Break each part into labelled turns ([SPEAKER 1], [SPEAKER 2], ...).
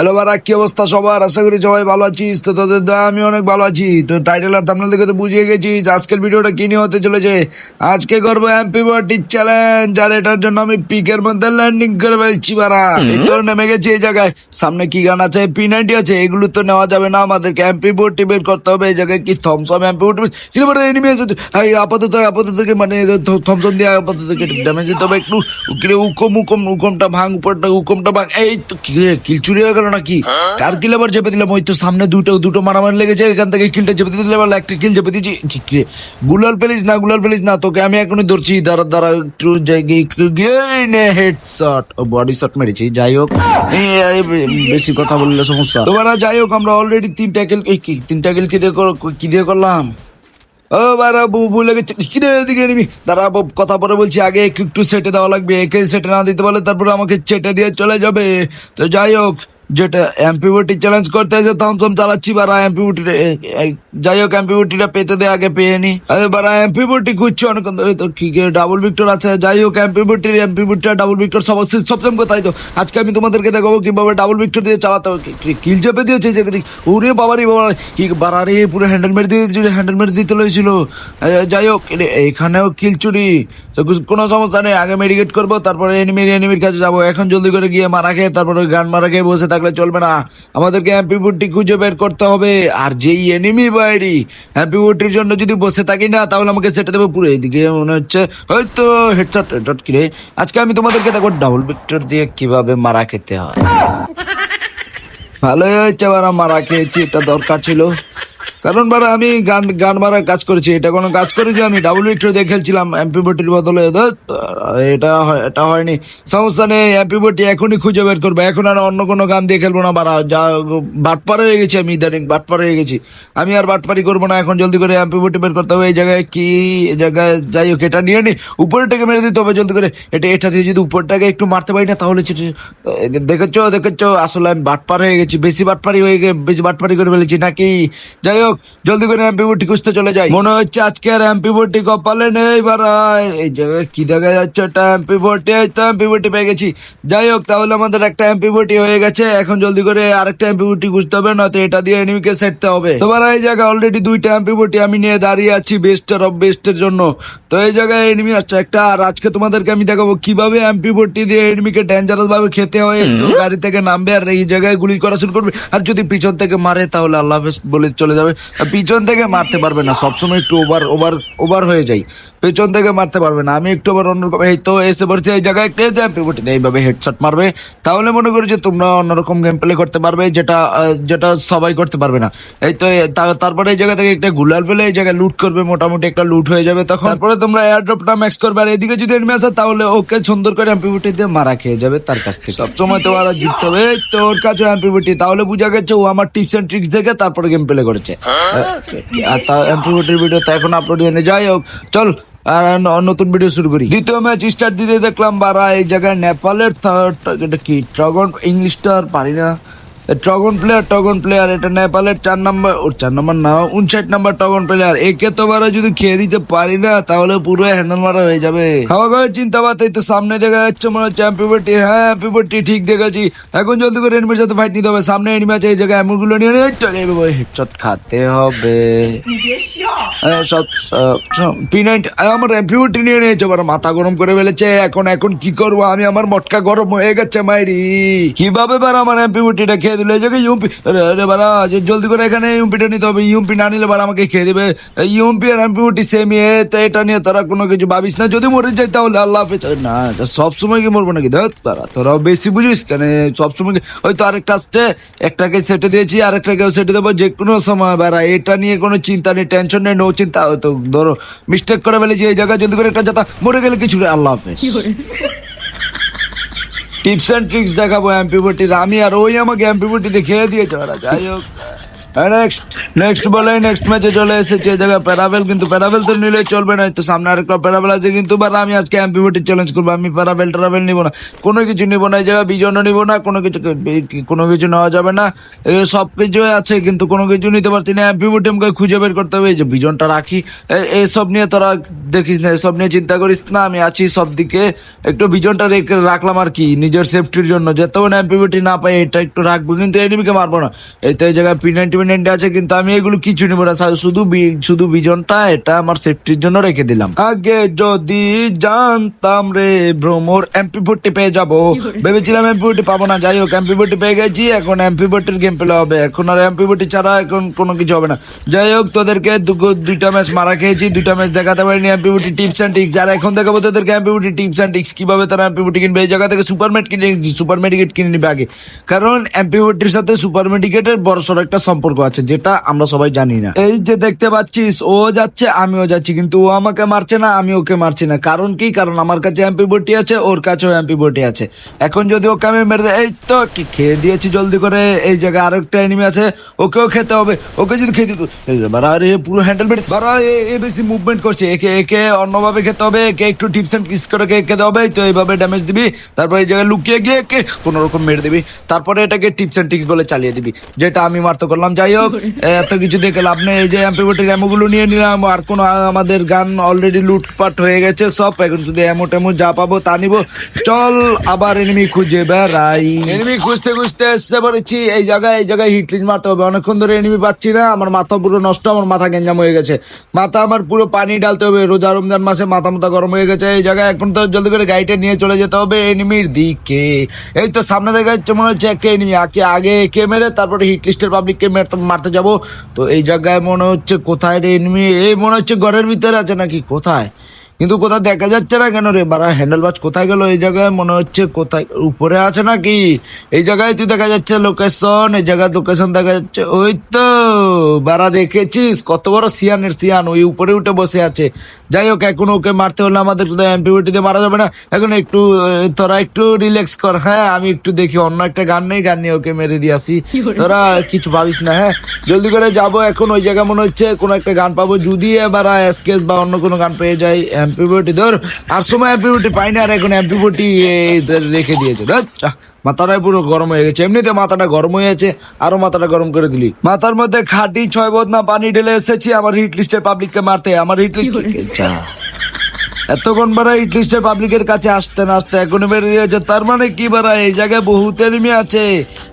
[SPEAKER 1] Hello বারা কি অবস্থা সবার? আশা করি সবাই ভালো আছিস। তো তোদের দা আমি অনেক ভালো আছি। তো টাইটেল আর থাম্বনেল দেখে তো বুঝিয়ে গেছিস আজকের ভিডিওটা কি নিয়ে হতে চলেছে। আজকে করব এমপি বডি চ্যালেঞ্জ আর এটার জন্য আমি পিকের মধ্যে ল্যান্ডিং করে ফেলছি বারা এই তো নেমে গেছি এই জায়গায়। সামনে কি গান আছে? পি নাইনটি আছে এগুলো তো নেওয়া যাবে না। আমাদেরকে এমপি বডি বের করতে হবে। এই জায়গায় কি থমসম এমপি বডি কিন্তু বারা এনিমি আছে এই আপাতত আপাতত থেকে মানে থমসম দিয়ে আপাতত ড্যামেজ দিতে হবে একটু। উকম উকম উকমটা ভাঙ উপরটা উকমটা ভাঙ। এই তো কি রে, কিল চুরি হয়ে গেল নাকি? কিল আবার চেপে দিলাম? ওই তো সামনে দুটো দুটো মারামারি লেগেছে, এখান থেকে কিলটা চেপে দিতে একটা কিল চেপে দিয়েছি। গুলাল পেলিস না, গুলাল পেলিস না, তোকে আমি এখনই ধরছি। দাঁড়া দাঁড়া, একটু বডি শট মেরেছি, যাই হোক। বেশি কথা বললে সমস্যা। তোমার যাই হোক, আমরা অলরেডি তিনটা কিল তিনটা কিল কি দিয়ে কি দিয়ে করলাম? ও বারা ভুলে গেছে এদিকে নিবি দাঁড়া কথা পরে বলছি, আগে একটু সেটে দেওয়া লাগবে, একে সেটে না দিতে পারলে তারপরে আমাকে চেটে দিয়ে চলে যাবে। তো যাই হোক যেটা এমপিবিটি চ্যালেঞ্জ করতে এসে থমথম চালাচ্ছি বারা এমপিবিটি যাই হোক এমপিবিটিটা পেতে দে আগে পেয়ে নি। বারা এমপিবিটি খুঁজছি অনেকক্ষণ ধরে, তো কি ডাবল ভিক্টর আছে, যাই হোক এমপিবিটির এমপিবিটিটা ডাবল ভিক্টর সবশেষ সপ্তম কোথায় তো। আজকে আমি তোমাদেরকে দেখাবো কীভাবে ডাবল ভিক্টর দিয়ে চালাতে কিল চেপে দিয়েছে যে ওরে বাবারি বাবা কি বারা রে, পুরো হ্যান্ডেল মেরে দিয়ে হ্যান্ডেল মেরে দিতে লইছিল। যাই হোক এখানেও কিল চুরি। কোনো সমস্যা নেই, আগে মেডিকেট করব, তারপরে এনিমির এনিমির কাছে যাব। এখন জলদি করে গিয়ে মারা খেয়ে, তারপরে গান মারা খেয়ে বসে থাকলে চলবে না। আমাদেরকে হ্যাপি বুটটি খুঁজে বের করতে হবে। আর যেই এনিমি বাইরি হ্যাপি বুটটির জন্য যদি বসে থাকি না, তাহলে আমাকে সেটা দেবে পুরো এইদিকে, মনে হচ্ছে। হয়তো হেডশট হেডশট কিরে আজকে আমি তোমাদেরকে দেখো ডাবল ভিক্টর দিয়ে কীভাবে মারা খেতে হয়। ভালোই হয়েছে মারা খেয়েছি, এটা দরকার ছিল। কারণ বারা আমি গান গান মারা কাজ করেছি। এটা কোনো কাজ করেছি আমি ডাবল ভিক্টর দিয়ে খেলছিলাম এমপি বটির বদলে। এটা এটা হয়নি। সমস্যা নেই এমপি বটি এখনই খুঁজে বের করব। এখন আর অন্য কোনো গান দিয়ে খেলব না বারা যা বাটপার হয়ে গেছি আমি ইদানিং বাটপার হয়ে গেছি। আমি আর বাটপারি করব না, এখন জলদি করে এমপি বটি বের করতে হবে। এই জায়গায় কি জায়গায় যাই হোক, এটা নিয়ে নি। উপরটাকে মেরে দিতে হবে জলদি করে। এটা এটা দিয়ে যদি উপরটাকে একটু মারতে পারি না, তাহলে দেখেছ দেখেছ, আসলে আমি বাটপার হয়ে গেছি। বেশি বাটপারি হয়ে গে, বেশি বাটপারি করে ফেলেছি নাকি? যাই হোক জলদি করে এমপি বটি খুঁজতে চলে যাই। মনে হচ্ছে আজকে আর এমপি বটি কপালে নেই বারাই এই জায়গায় কি দেখা যাচ্ছে ওটা এমপি বটি এই তো এমপি বটি পেয়ে গেছি। যাই হোক তাহলে আমাদের একটা এমপি বটি হয়ে গেছে। এখন জলদি করে আরেকটা এমপি বটি খুঁজতে হবে নয়তো এটা দিয়ে এনিমিকে সেটতে হবে। তোমার এই জায়গায় অলরেডি দুইটা এমপি বটি আমি নিয়ে দাঁড়িয়ে আছি বেস্টার অফ বেস্টের জন্য। তো এই জায়গায় এনিমি আসছে একটা আর আজকে তোমাদেরকে আমি দেখাবো কীভাবে এমপি বটি দিয়ে এনিমিকে ডেঞ্জারাস ভাবে খেতে হয়। তো গাড়ি থেকে নামবে আর এই জায়গায় গুলি করা শুরু করবে। আর যদি পিছন থেকে মারে তাহলে আল্লাহ হাফেজ বলে চলে যাবে। পিছন থেকে মারতে পারবে না। সবসময় একটু ওভার ওভার ওভার হয়ে যায়। পেছন থেকে মারতে পারবে না। আমি একটু আবার অন্যরকম এই তো এসে পড়ছি এই জায়গায়। এমপি বটি এইভাবে হেডশট মারবে। তাহলে মনে করি যে তোমরা অন্যরকম গেম প্লে করতে পারবে যেটা যেটা সবাই করতে পারবে না। এই তো তারপরে এই জায়গা থেকে একটা গুলাল ফেলে, এই জায়গায় লুট করবে, মোটামুটি একটা লুট হয়ে যাবে তখন। তারপরে তোমরা এয়ার ড্রপটা ম্যাক্স করবে। আর এদিকে যদি এনিমি আসে, তাহলে ওকে সুন্দর করে এমপি বটি দিয়ে মারা খেয়ে যাবে তার কাছ থেকে। সবসময় তো আর জিততে হবে। এই তো, ওর কাছে এমপি বটি। তাহলে বোঝা গেছে ও আমার টিপস এন্ড ট্রিক্স দেখে তারপরে গেম প্লে করেছে আর তা এমপি ভিডিও তো এখন আপলোড এনে যাই হোক, চল আর নতুন ভিডিও শুরু করি। দ্বিতীয় ম্যাচ স্টার্ট দিতে দেখলাম বারা এই জায়গায় নেপালের থার্ড এটা কি ট্রগন ইংলিশটা আর পারি না। টগন প্লেয়ার টগন প্লেয়ার এটা নেপালের চার নাম্বার ওর চার নাম্বার না, উনষাট নাম্বার টগন প্লেয়ার একে তো বারা যদি খেয়ে দিতে পারি না, তাহলে পুরো হ্যান্ডেল মারা হয়ে যাবে। খাওয়া খাওয়ার চিন্তা বাদ এই তো সামনে দেখা যাচ্ছে, মনে হচ্ছে এমপিবটি হ্যাঁ এমপিবটি ঠিক দেখেছি। এখন জলদি করে এনিমির সাথে ফাইট নিতে হবে। সামনে এনিমি আছে, এই জায়গায় এমনগুলো নিয়ে নিয়ে হেডশট খাতে হবে। সব পি নাইনটি আমার এমপিউটি নিয়ে নিয়েছে মাথা গরম করে ফেলেছে। এখন এখন কি করব? আমি আমার মটকা গরম হয়ে গেছে, মাইরি। কীভাবে বার আমার এমপিউটিটা খেয়ে দিলে। এই জায়গায় ইউপি আরে বারা জলদি করে এখানে ইউপিটা নিতে হবে ইউপি না নিলে বার আমাকে খেয়ে দেবে। ইউপি আর এমপিউটি সেম এ, তো এটা নিয়ে তারা কোনো কিছু ভাবিস না। যদি মরে যায় তাহলে আল্লাহ হাফেজ। না সব সময় কি মরবো নাকি? দেখ তারা তোরাও বেশি বুঝিস কেন? সব সময় কি- হয়তো আরেকটা আসছে, একটাকে সেটে দিয়েছি, আরেকটাকেও সেটে দেবো যে কোনো সময় বারা এটা নিয়ে কোনো চিন্তা নেই টেনশন নেই নো চিন্তা। হয়তো ধরো মিস্টেক করে ফেলেছি এই জায়গায় যদি করে একটা যাতা। মরে গেলে কিছু আল্লাহ হাফেজ। টিপস অ্যান্ড ট্রিক্স দেখাবো এমপিবটির আমি আর ওই আমাকে এমপিবটিতে খেয়ে দিয়েছে ওরা। যাই হোক। নেক্সট নেক্সট বলে নেক্সট ম্যাচে চলে এসেছে। এই জায়গায় প্যারাভেল কিন্তু প্যারাভেল তো নিলে চলবে না। তো সামনে আরেকটা প্যারাভেল আছে কিন্তু বাট আমি আজকে এমপিভিটি চ্যালেঞ্জ করব। আমি প্যারাভেল ট্রাভেল নিবো না। কোনো কিছু নিবো না, এই জায়গায় বিজনও নিবো না, কোনো কিছু কোনো কিছু নেওয়া যাবে না। সব কিছু আছে, কিন্তু কোনো কিছু নিতে পারছি না। এমপিভিটি আমাকে খুঁজে বের করতে হবে। এই যে বিজনটা রাখি। এসব নিয়ে তোরা দেখিস না, এসব নিয়ে চিন্তা করিস না। আমি আছি সব দিকে। একটু বিজনটা রেখে, রাখলাম আর কি, নিজের সেফটির জন্য। যতক্ষণ এমপিভিটি না পাই, এটা একটু রাখব। কিন্তু এনিমিকে মারবো না। এই তো এই জায়গায় পি নাইনটি নাইনটি আছে কিন্তু আমি এগুলো কিছু নিবো না শুধু শুধু বিজনটা এটা আমার সেফটির জন্য রেখে দিলাম। আগে যদি জানতাম রে ভ্রমর এমপি ফোরটি পেয়ে যাব। ভেবেছিলাম এমপি ফোরটি পাবো না যাই হোক এমপি ফোরটি পেয়ে গেছি এখন এমপি ফোরটির গেম প্লে হবে। এখন আর এমপি ফোরটি ছাড়া এখন কোনো কিছু হবে না। যাই হোক তোদেরকে দুইটা ম্যাচ মারা খেয়েছি দুইটা ম্যাচ দেখাতে পারিনি MP forty tips and tricks আর এখন দেখাবো তোদেরকে MP forty tips and tricks কীভাবে তারা এমপি ফোরটি কিনবে। এই জায়গা থেকে সুপার মেড কিনে সুপার মেডিকেট কিনে নিবে আগে। কারণ এমপি ফোরটির সাথে সুপার মেডিকেটের বড় সড়ো একটা সম্পর্ক আছে, যেটা আমরা সবাই জানি না। এই যে দেখতে পাচ্ছিস, ও যাচ্ছে, আমিও যাচ্ছি, কিন্তু ও আমাকে মারছে না, আমি ওকে মারছি না। কারণ কি? কারণ আমার কাছে এমপি বটি আছে, ওর কাছেও এমপি বটি আছে। এখন যদি ওকে আমি মেরে দেয় এই তো, কি খেয়ে দিয়েছি জলদি করে? এই জায়গায় আরেকটা এনিমি আছে, ওকেও খেতে হবে। ওকে যদি খেতে দিত এই যে বাড়া রে পুরো হ্যান্ডেল বেড়ে বাড়া, এ- বেশি মুভমেন্ট করছে। একে একে অন্যভাবে খেতে হবে, একে একটু টিপস এন্ড কিস করে খেতে হবে তো এইভাবে ড্যামেজ দিবি। তারপর এই জায়গায় লুকিয়ে গিয়ে একে কোন মেরে দিবি। তারপরে এটাকে টিপস এন্ড টিক্স বলে চালিয়ে দিবি, যেটা আমি মারতে করলাম। যাই হোক এত কিছু দেখে লাভ নেই। এই যে এমপিবটির অ্যামোগুলো নিয়ে নিলাম, আর কোনো আমাদের গান অলরেডি লুটপাট হয়ে গেছে, সব। এখন শুধু এমো টেমো যা পাবো তা নিবো। চল, আবার এনিমি খুঁজে বেড়াই। এনিমি খুঁজতে খুঁজতে এসে পড়েছি এই জায়গায় এই জায়গায় হিটলিজ মারতে হবে। অনেকক্ষণ ধরে এনিমি পাচ্ছি না, আমার মাথা পুরো নষ্ট, আমার মাথা গেঞ্জাম হয়ে গেছে। মাথা আমার পুরো পানি ডালতে হবে, রোজা রমজান মাসে মাথা মাথা গরম হয়ে গেছে। এই জায়গায় এখন তো জলদি করে গাড়িটা নিয়ে চলে যেতে হবে এনিমির দিকে। এই তো সামনে দেখা যাচ্ছে, মনে হচ্ছে একটা এনিমি আগে আগে কে মেরে, তারপরে হিট লিস্টের পাবলিককে মারতে যাব। তো এই জায়গায় মনে হচ্ছে কোথায় রে এনিমি এই মনে হচ্ছে ঘরের ভিতরে আছে নাকি? কোথায়? কিন্তু কোথাও দেখা যাচ্ছে না কেন রে? বারা হ্যান্ডেল বাজ কোথায় গেল? এই জায়গায় মনে হচ্ছে কোথায় উপরে আছে নাকি? এই জায়গায় তুই দেখা যাচ্ছে লোকেশন এই জায়গায় লোকেশন দেখা যাচ্ছে। ওই তো বারা দেখেছিস? কত বড় সিয়ানের সিয়ান ওই উপরে উঠে বসে আছে। যাই হোক এখন ওকে মারতে হলে আমাদের এমপিবিটি দিয়ে মারা যাবে না। এখন একটু তোরা একটু রিল্যাক্স কর হ্যাঁ? আমি একটু দেখি অন্য একটা গান নেই গান নিয়ে ওকে মেরে দিয়ে আসি। তোরা কিছু ভাবিস না হ্যাঁ? জলদি করে যাব এখন ওই জায়গায় মনে হচ্ছে কোনো একটা গান পাবো। যদি এবার এসকেস বা অন্য কোনো গান পেয়ে যাই এমপিবিটি ধর। আর সময় এমপিবিটি পাই না আর এখন এমপিবিটি রেখে দিয়েছে। মাথাটাই পুরো গরম হয়ে গেছে। এমনিতে মাথাটা গরম হয়ে আছে আরও মাথাটা গরম করে দিলি। মাথার মধ্যে খাটি ছয় বদনা পানি ঢেলে এসেছি আমার হিট লিস্টের পাবলিককে মারতে। আমার হিট লিস্ট এতক্ষণ বারা হিট লিস্টের পাবলিকের কাছে আসতে না আসতে এখন বেড়ে দিয়েছে। তার মানে কি বারা? এই জায়গায় বহুত এনিমি আছে।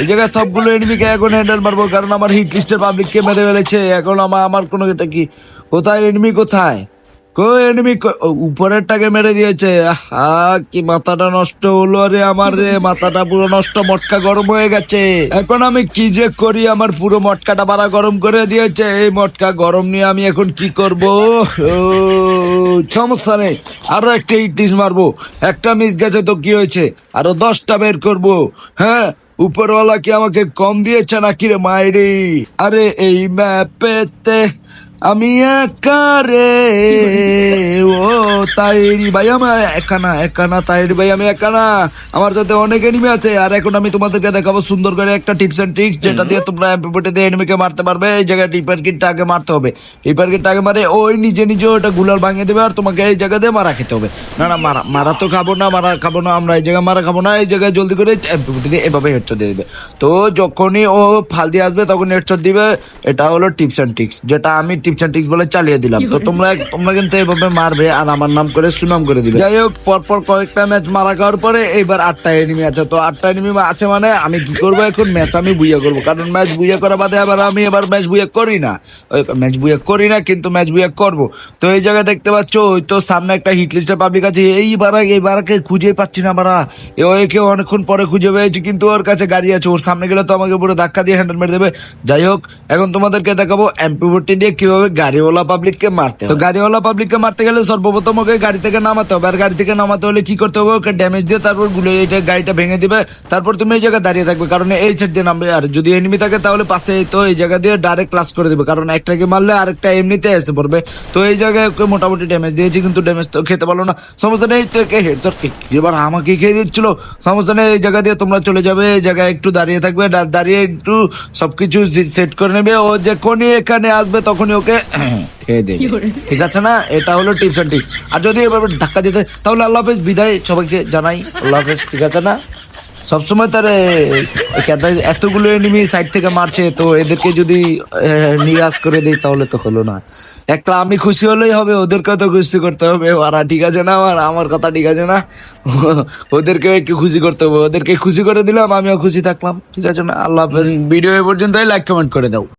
[SPEAKER 1] এই জায়গায় সবগুলো এনিমিকে এখন হ্যান্ডেল মারবো কারণ আমার হিট লিস্টের পাবলিককে মেরে ফেলেছে। এখন আমার আমার কোনো এটা কি? কোথায় এনিমি কোথায়? কো এনিমি উপরেরটাকে মেরে দিয়েছে। আহা কি মাথাটা নষ্ট হলো রে আমার রে। মাথাটা পুরো নষ্ট, মটকা গরম হয়ে গেছে। এখন আমি কি যে করি? আমার পুরো মটকাটা বাড়া গরম করে দিয়েছে। এই মটকা গরম নিয়ে আমি এখন কি করব? সমস্যা নেই। আরও একটা ইটিস মারবো। একটা মিস গেছে তো কি হয়েছে? আরও দশটা বের করব। হ্যাঁ? উপরওয়ালা কি আমাকে কম দিয়েছে নাকি রে মাইরি? আরে এই ম্যাপেতে আমি একা রে। ও তাইরি ভাই আমার একা না একা না তাইরি ভাই আমি একা না। আমার সাথে অনেক এনিমি আছে। আর এখন আমি তোমাদেরকে দেখাবো সুন্দর করে একটা টিপস এন্ড ট্রিক্স যেটা দিয়ে তোমরা এমপিপটি দিয়ে এনিমিকে মারতে পারবে। এই জায়গায় টিপার কিটটা আগে মারতে হবে। টিপার কিটটা আগে মারে ওই নিজে নিজে ওটা গুলাল ভাঙিয়ে দেবে আর তোমাকে এই জায়গা দিয়ে মারা খেতে হবে। না না মারা মারা তো খাব না মারা খাব না আমরা এই জায়গায় মারা খাব না এই জায়গায় জলদি করে এমপিপটি দিয়ে এভাবে হেডশট দিয়ে দেবে। তো যখনই ও ফাল দিয়ে আসবে তখন হেডশট দিবে। এটা হলো টিপস এন্ড ট্রিক্স যেটা আমি টিপস এন্ড বলে চালিয়ে দিলাম। তো তোমরা তোমরা কিন্তু এভাবে মারবে আর আমার নাম করে সুনাম করে দিবে। যাই হোক, পরপর কয়েকটা ম্যাচ মারা খাওয়ার পরে এইবার আটটা এনিমি আছে। তো আটটা এনিমি আছে মানে আমি কি করব এখন? ম্যাচ আমি বুইয়া করব। কারণ ম্যাচ বুইয়া করা বাদে আবার আমি এবার ম্যাচ বুইয়া করি না। ম্যাচ বুইয়া করি না, কিন্তু ম্যাচ বুইয়া করব। তো এই জায়গায় দেখতে পাচ্ছ, ওই তো সামনে একটা হিট লিস্টের পাবলিক আছে। এইবার এইবারকে খুঁজে পাচ্ছি না বারা ওকে অনেকক্ষণ পরে খুঁজে পেয়েছি, কিন্তু ওর কাছে গাড়ি আছে। ওর সামনে গেলে তো আমাকে পুরো ধাক্কা দিয়ে হ্যান্ডেল মেরে দেবে। যাই হোক, এখন তোমাদেরকে দেখাবো এমপি ভর্তি দিয়ে কীভাবে হবে গাড়িওয়ালা পাবলিককে মারতে তো গাড়িওয়ালা পাবলিককে মারতে গেলে সর্বপ্রথম ওকে গাড়ি থেকে নামাতে হবে। আর গাড়ি থেকে নামাতে হলে কি করতে হবে? ওকে ড্যামেজ দিয়ে তারপরগুলো এটা গাড়িটা ভেঙে দিবে। তারপর তুমি এই জায়গায় দাঁড়িয়ে থাকবে। কারণ এই সাইড দিয়ে নামবে। আর যদি এনিমি থাকে তাহলে পাশে তো এই জায়গা দিয়ে ডাইরেক্ট ক্লাস করে দিবে। কারণ একটাকে মারলে আরেকটা এমনিতে এসে পড়বে। তো এই জায়গায় ওকে মোটামুটি ড্যামেজ দিয়েছি কিন্তু ড্যামেজ তো খেতে পারল না। সমস্যা নেই তো একে হেডশট এবার আমাকে খেয়ে দিচ্ছিল। সমস্যা নেই এই জায়গা দিয়ে তোমরা চলে যাবে। এই জায়গায় একটু দাঁড়িয়ে থাকবে। দাঁড়িয়ে একটু সবকিছু সেট করে নেবে। ও যখনই এখানে আসবে তখনই ওকে খেয়ে দেবে। ঠিক আছে না? এটা হলো টিপস অ্যান্ড টিক্স আর যদি এভাবে ধাক্কা দিতে তাহলে আল্লাহ হাফেজ বিদায় সবাইকে জানাই। আল্লাহ হাফেজ ঠিক আছে না? সবসময় তার এতগুলো এনিমি সাইড থেকে মারছে তো এদেরকে যদি নিরাশ করে দেই তাহলে তো হলো না। একটা আমি খুশি হলেই হবে ওদেরকেও তো খুশি করতে হবে। ওরা ঠিক আছে না? আমার আমার কথা ঠিক আছে না? ওদেরকেও একটু খুশি করতে হবে। ওদেরকে খুশি করে দিলাম আমিও খুশি থাকলাম। ঠিক আছে না? আল্লাহ হাফেজ। ভিডিও এ পর্যন্তই লাইক কমেন্ট করে দাও।